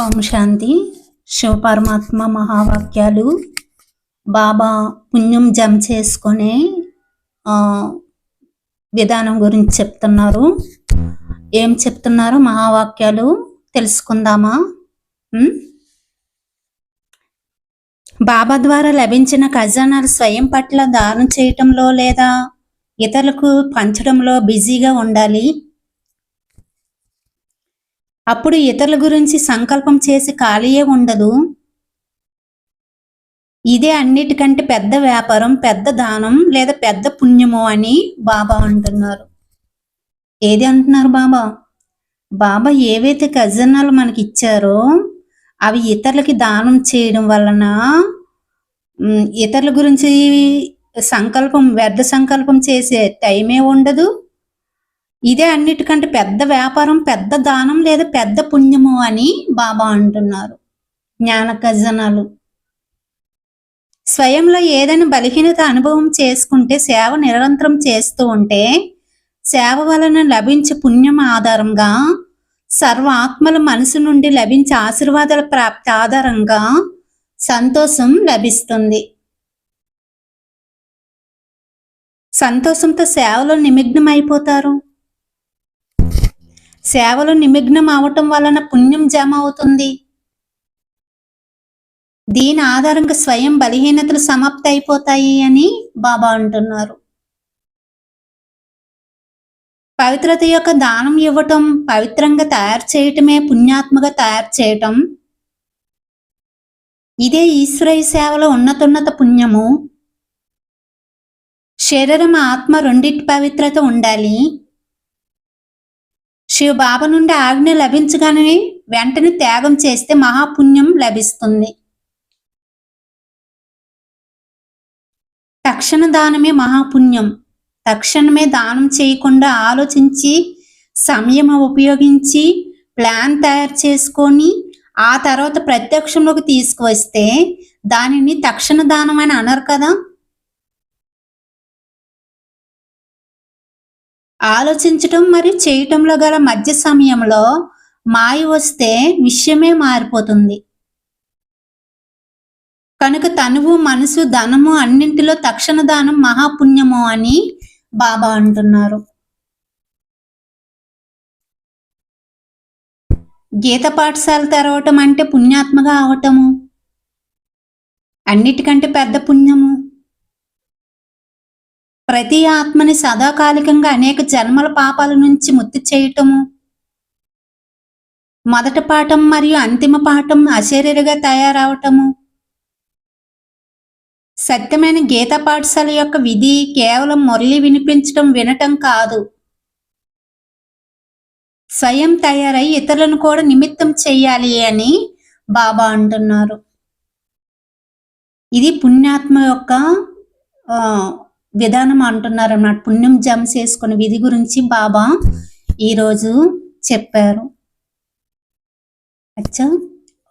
ఓం శాంతి. శివ పరమాత్మ మహావాక్యాలు. బాబా పుణ్యం జమ చేసుకునే ఆ, విధానం గురించి చెప్తున్నారు. ఏం చెప్తున్నారు మహావాక్యాలు? తెలుసుకుందామా? ఉమ్? బాబా ద్వారా లభించిన ఖజానాలు స్వయం పట్ల దానం చేయటంలో లేదా ఇతరులకు పంచడంలో బిజీగా ఉండాలి? అప్పుడు ఇతరుల గురించి సంకల్పం చేసి ఖాళీయే ఉండదు. ఇదే అన్నిటికంటే పెద్ద వ్యాపారం పెద్ద దానం లేదా పెద్ద పుణ్యము అని బాబా అంటున్నారు. ఏది అంటున్నారు బాబా? బాబా ఏవైతే ఖజనాలు మనకి ఇచ్చారో అవి ఇతరులకి దానం చేయడం వలన ఇతరుల గురించి సంకల్పం వ్యర్థ సంకల్పం చేసే టైమే ఉండదు. ఇదే అన్నిటికంటే పెద్ద వ్యాపారం పెద్ద దానం లేదా పెద్ద పుణ్యము అని బాబా అంటున్నారు. జ్ఞాన ఖజనాలు. స్వయంలో ఏదైనా బలహీనత అనుభవం చేసుకుంటే సేవ నిరంతరం చేస్తూ ఉంటే సేవ వలన లభించే పుణ్యం ఆధారంగా సర్వ ఆత్మల మనసు నుండి లభించే ఆశీర్వాదాల ప్రాప్తి ఆధారంగా సంతోషం లభిస్తుంది. సంతోషంతో సేవలో నిమగ్నమైపోతారు. సేవలో నిమగ్నం అవటం వలన పుణ్యం జమ అవుతుంది. దీని ఆధారంగా స్వయం బలహీనతలు సమాప్తి అయిపోతాయి అని బాబా అంటున్నారు. పవిత్రత యొక్క దానం ఇవ్వటం పవిత్రంగా తయారు చేయటమే పుణ్యాత్మగా తయారు చేయటం. ఇదే ఈశ్వరయ సేవలో ఉన్నతున్నత పుణ్యము. శరీరం ఆత్మ రెండింటి పవిత్రత ఉండాలి. శివ బాబా నుండి ఆజ్ఞ లభించగానే వెంటనే త్యాగం చేస్తే మహాపుణ్యం లభిస్తుంది. తక్షణ దానమే మహాపుణ్యం. తక్షణమే దానం చేయకుండా ఆలోచించి సమయం ఉపయోగించి ప్లాన్ తయారు చేసుకొని ఆ తర్వాత ప్రత్యక్షంలోకి తీసుకువస్తే దానిని తక్షణ దానం అని అనరు కదా? ఆలోచించటం మరియు చేయటంలో గల మధ్య సమయంలో మాయ వస్తే విషయమే మారిపోతుంది. కనుక తనువు మనసు ధనము అన్నింటిలో తక్షణ దానం మహాపుణ్యము అని బాబా అంటున్నారు. గీత పాఠశాల తెరవటం అంటే పుణ్యాత్మగా అవటము. అన్నిటికంటే పెద్ద పుణ్యము. ప్రతి ఆత్మని సదాకాలికంగా అనేక జన్మల పాపాల నుంచి ముక్తి చేయటము. మొదటి పాఠం మరియు అంతిమ పాఠం అశరీరగా తయారవటము. సత్యమైన గీత పాఠశాల యొక్క విధి కేవలం మురళి వినిపించటం వినటం కాదు. స్వయం తయారై ఇతరులను కూడా నిమిత్తం చెయ్యాలి అని బాబా అంటున్నారు. ఇది పుణ్యాత్మ యొక్క విధానం అంటున్నారు అన్నమాట పుణ్యం జమ చేసుకునే విధి గురించి బాబా ఈరోజు చెప్పారు. అచ్చా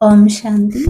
ఓం శాంతి.